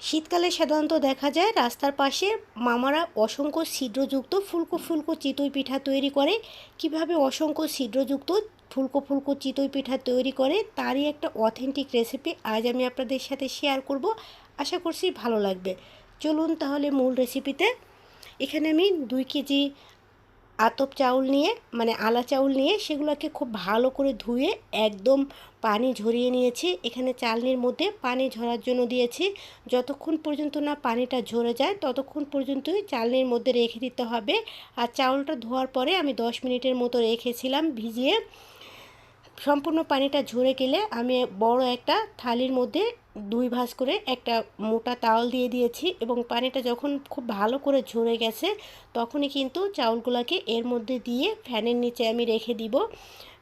শীতকালে সাধারণত দেখা যায় রাস্তার পাশে মামারা অসংখ্য ছিদ্রযুক্ত ফুলকো ফুলকো চিতই পিঠা তৈরি করে। কীভাবে অসংখ্য ছিদ্রযুক্ত ফুলকো ফুলকো চিতই পিঠা তৈরি করে তারই একটা অথেন্টিক রেসিপি আজ আমি আপনাদের সাথে শেয়ার করব। আশা করছি ভালো লাগবে। চলুন তাহলে মূল রেসিপিতে এখানে আমি দুই কেজি আতপ চাউল নিয়ে মানে আলা চাউল নিয়ে সেগুলোকে খুব ভালো করে ধুয়ে একদম পানি ঝরিয়ে নিয়েছি। এখানে চালনির মধ্যে পানি ঝরার জন্য দিয়েছি। যতক্ষণ পর্যন্ত না পানিটা ঝরে যায়, ততক্ষণ পর্যন্তই চালনির মধ্যে রেখে দিতে হবে। আর চাউলটা ধোয়ার পরে আমি দশ মিনিটের মতো রেখেছিলাম ভিজিয়ে। সম্পূর্ণ পানিটা ঝরে গেলে আমি বড় একটা থালির মধ্যে দুই ভাঁজ করে একটা মোটা তাওয়াল দিয়ে দিয়েছি এবং পানিটা যখন খুব ভালো করে ঝরে গেছে, তখনই কিন্তু চাউলগুলোকে এর মধ্যে দিয়ে ফ্যানের নিচে আমি রেখে দিব।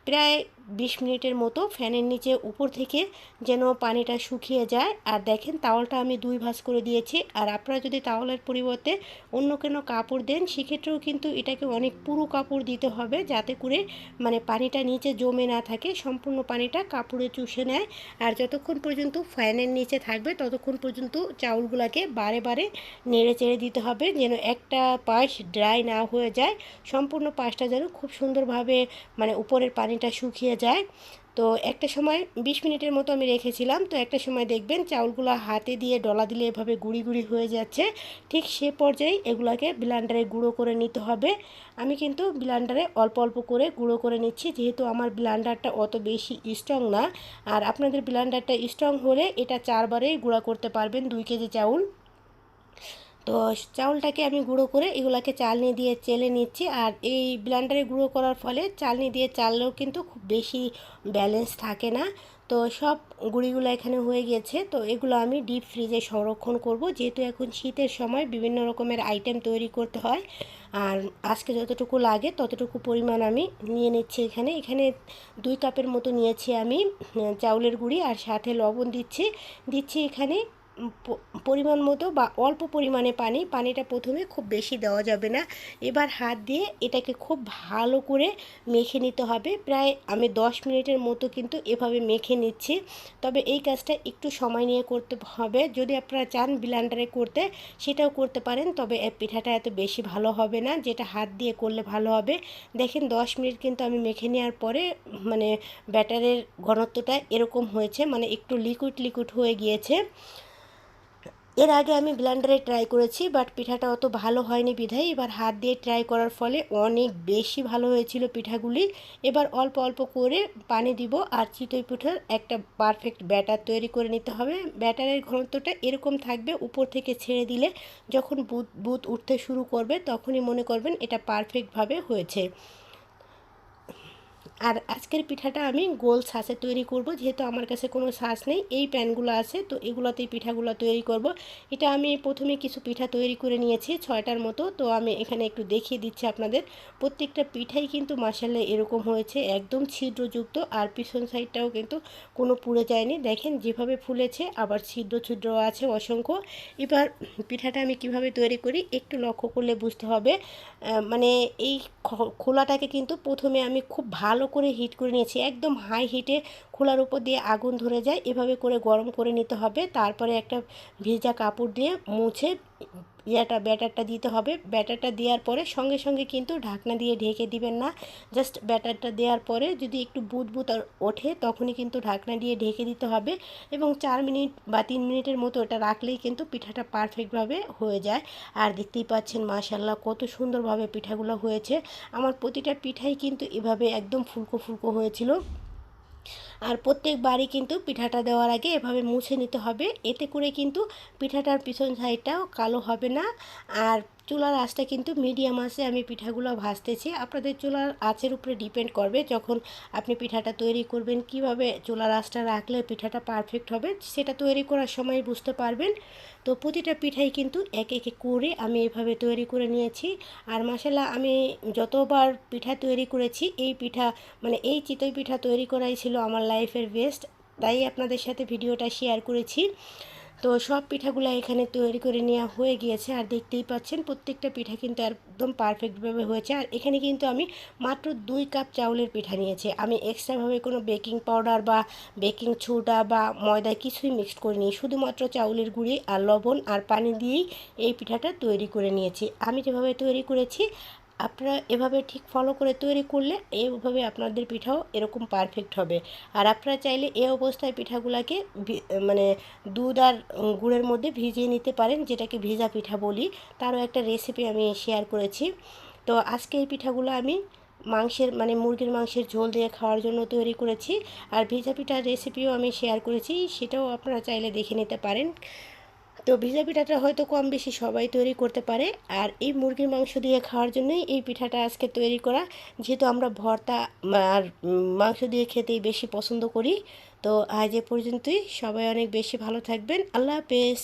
প্রায় বিশ মিনিটের মতো ফ্যানের নিচে উপর থেকে যেন পানিটা শুকিয়ে যায়। আর দেখেন, তাওয়ালটা আমি দুই ভাঁজ করে দিয়েছি। আর আপনারা যদি তাওয়ালের পরিবর্তে অন্য কোনো কাপড় দেন, সেক্ষেত্রেও কিন্তু এটাকে অনেক পুরো কাপড় দিতে হবে যাতে করে মানে পানিটা নিচে জমে না থাকে, সম্পূর্ণ পানিটা কাপড়ে চুষে নেয়। আর যতক্ষণ পর্যন্ত ফ্যানের নিচে থাকবে, ততক্ষণ পর্যন্ত চাউলগুলোকে বারে বারে নেড়ে চেড়ে দিতে হবে যেন একটা পাশ ড্রাই না হয়ে যায়। সম্পূর্ণ পাশটা যেন খুব সুন্দরভাবে মানে উপরের পানিটা শুকিয়ে যায়। তো একটা সময় বিশ মিনিটের মতো আমি রেখেছিলাম। তো একটা সময় দেখবেন চাউলগুলো হাতে দিয়ে ডলা দিলে এভাবে গুঁড়ি গুঁড়ি হয়ে যাচ্ছে। ঠিক সে পর্যায়ে এগুলাকে ব্লান্ডারে গুঁড়ো করে নিতে হবে। আমি কিন্তু ব্লান্ডারে অল্প অল্প করে গুঁড়ো করে নিচ্ছি। যেহেতু আমার ব্লান্ডারটা অত বেশি স্ট্রং না। আর আপনাদের ব্লান্ডারটা স্ট্রং হলে এটা চারবারেই গুঁড়া করতে পারবেন দুই কেজি চাউল। তো চাউলটাকে আমি গুঁড়ো করে এগুলাকে চালনি দিয়ে চেলে নিচ্ছি আর এই ব্লান্ডারে গুঁড়ো করার ফলে চালনি দিয়ে চাললেও কিন্তু খুব বেশি ব্যালেন্স থাকে না। তো সব গুঁড়িগুলো এখানে হয়ে গেছে তো এগুলো আমি ডিপ ফ্রিজে সংরক্ষণ করব। যেহেতু এখন শীতের সময় বিভিন্ন রকমের আইটেম তৈরি করতে হয়। আর আজকে যতটুকু লাগে ততটুকু পরিমাণ আমি নিয়ে নিচ্ছি এখানে। এখানে দুই কাপের মতো নিয়েছি আমি চাউলের গুঁড়ি আর সাথে লবণ দিচ্ছি। দিচ্ছি এখানে পরিমাণ মতো বা অল্প পরিমাণে পানি, পানিটা প্রথমে খুব বেশি দেওয়া যাবে না। এবার হাত দিয়ে এটাকে খুব ভালো করে মেখে নিতে হবে। প্রায় আমি দশ মিনিটের মতো কিন্তু এভাবে মেখে নিচ্ছি। তবে এই কাজটা একটু সময় নিয়ে করতে হবে। যদি আপনারা চান ব্লান্ডারে করতে, সেটাও করতে পারেন। তবে পিঠাটা এত বেশি ভালো হবে না, যেটা হাত দিয়ে করলে ভালো হবে। দেখেন দশ মিনিট কিন্তু আমি মেখে নেওয়ার পরে মানে ব্যাটারের ঘনত্বটা এরকম হয়েছে মানে একটু লিকুইড লিকুইড হয়ে গিয়েছে। এর আগে আমি ব্লেন্ডারে ট্রাই করেছি বাট পিঠাটা অত ভালো হয়নি বিধায়। এবার হাত দিয়ে ট্রাই করার ফলে অনেক বেশি ভালো হয়েছিল পিঠাগুলি। এবার অল্প অল্প করে পানি দিব আর চিতই পিঠার একটা পারফেক্ট ব্যাটার তৈরি করে নিতে হবে। ব্যাটারের ঘনত্বটা এরকম থাকবে, উপর থেকে ছেড়ে দিলে যখন বুত বুত উঠতে শুরু করবে, তখনই মনে করবেন এটা পারফেক্টভাবে হয়েছে। আর আজকের পিঠাটা আমি গোল ছাঁচে তৈরি করব, যেহেতু আমার কাছে কোনো ছাঁচ নেই, এই প্যানগুলো আছে, তো এগুলোতেই পিঠাগুলো তৈরি করব। এটা আমি প্রথমে কিছু পিঠা তৈরি করে নিয়েছি, ছয়টার মতো, তো আমি এখানে একটু দেখিয়ে দিচ্ছি আপনাদের। প্রত্যেকটা পিঠাই কিন্তু মাসালে এরকম হয়েছে, একদম ছিদ্রযুক্ত, আর পিছন সাইডটাও কিন্তু কোনো পুড়ে যায়নি। দেখেন যেভাবে ফুলেছে, আবার ছিদ্র ছিদ্র আছে অসংখ্য। এবার পিঠাটা আমি কীভাবে তৈরি করি, একটু লক্ষ্য করলে বুঝতে হবে। মানে এই খোলাটাকে কিন্তু প্রথমে আমি খুব ভালো করে হিট করে নিয়েছি। একদম হাই হিটে খোলার উপর দিয়ে আগুন ধরে যায়। এভাবে করে গরম করে নিতে হবে। তারপরে একটা ভেজা কাপড় দিয়ে মুছে ইয়াটা ব্যাটারটা দিতে হবে। ব্যাটারটা দেওয়ার পরে সঙ্গে সঙ্গে কিন্তু ঢাকনা দিয়ে ঢেকে দিবেন না। জাস্ট ব্যাটারটা দেওয়ার পরে যদি একটু বুদ বুদ ওঠে তখনই কিন্তু ঢাকনা দিয়ে ঢেকে দিতে হবে এবং চার মিনিট বা তিন মিনিটের মতো ওটা রাখলেই কিন্তু পিঠাটা পারফেক্টভাবে হয়ে যায়। আর দেখতেই পাচ্ছেন মাশাল্লাহ কত সুন্দরভাবে পিঠাগুলো হয়েছে। আমার প্রতিটা পিঠাই কিন্তু এভাবে একদম ফুলকো ফুলকো হয়েছিল। আর প্রত্যেকবারই কিন্তু পিঠাটা দেওয়ার আগে এভাবে মুছে নিতে হবে। এতে করে কিন্তু পিঠাটার পিছন সাইডটাও কালো হবে না। আর চুলার আঁচটা কিন্তু মিডিয়াম আছে আমি পিঠাগুলো ভাজতেছি। আপনাদের চুলার আঁচের উপরে ডিপেন্ড করবে যখন আপনি পিঠাটা তৈরি করবেন, কীভাবে চুলার আঁচটা রাখলে পিঠাটা পারফেক্ট হবে, সেটা তৈরি করার সময় বুঝতে পারবেন। তো প্রতিটা পিঠাই কিন্তু এক এক করে আমি এভাবে তৈরি করে নিয়েছি। আর মশালা আমি যতবার পিঠা তৈরি করেছি, এই পিঠা মানে এই চিতই পিঠা তৈরি করাই ছিল আমার লাইফের বেস্ট, তাই আপনাদের সাথে ভিডিওটা শেয়ার করেছি। তো সব পিঠাগুলো এখানে তৈরি করে নেওয়া হয়ে গিয়েছে, আর দেখতেই পাচ্ছেন প্রত্যেকটা পিঠা কিন্তু একদম পারফেক্টভাবে হয়েছে। আর এখানে কিন্তু আমি মাত্র দুই কাপ চাউলের পিঠা নিয়েছি। আমি এক্সট্রাভাবে কোনো বেকিং পাউডার বা বেকিং ছোটা বা ময়দা কিছুই মিক্সড করিনি। শুধুমাত্র চাউলের গুঁড়ি আর লবণ আর পানি দিয়েই এই পিঠাটা তৈরি করে নিয়েছি। আমি যেভাবে তৈরি করেছি আপনারা এভাবে ঠিক ফলো করে তৈরি করলে এইভাবে আপনাদের পিঠাও এরকম পারফেক্ট হবে। আর আপনারা চাইলে এই অবস্থায় পিঠাগুলোকে মানে দুধ আর গুড়ের মধ্যে ভিজিয়ে নিতে পারেন, যেটাকে ভিজা পিঠা বলি। তারও একটা রেসিপি আমি শেয়ার করেছি। তো আজকে এই পিঠাগুলো আমি মাংসের মানে মুরগির মাংসের ঝোল দিয়ে খাওয়ার জন্য তৈরি করেছি। আর ভিজা পিঠার রেসিপিও আমি শেয়ার করেছি, সেটাও আপনারা চাইলে দেখে নিতে পারেন। তো ভিজা পিঠাটা হয়তো কম বেশি সবাই তৈরি করতে পারে। আর এই মুরগির মাংস দিয়ে খাওয়ার জন্যই এই পিঠাটা আজকে তৈরি করা। যেহেতু আমরা ভর্তা আর মাংস দিয়ে খেতেই বেশি পছন্দ করি। তো আজ এ পর্যন্তই। সবাই অনেক বেশি ভালো থাকবেন। আল্লাহ হাফেজ।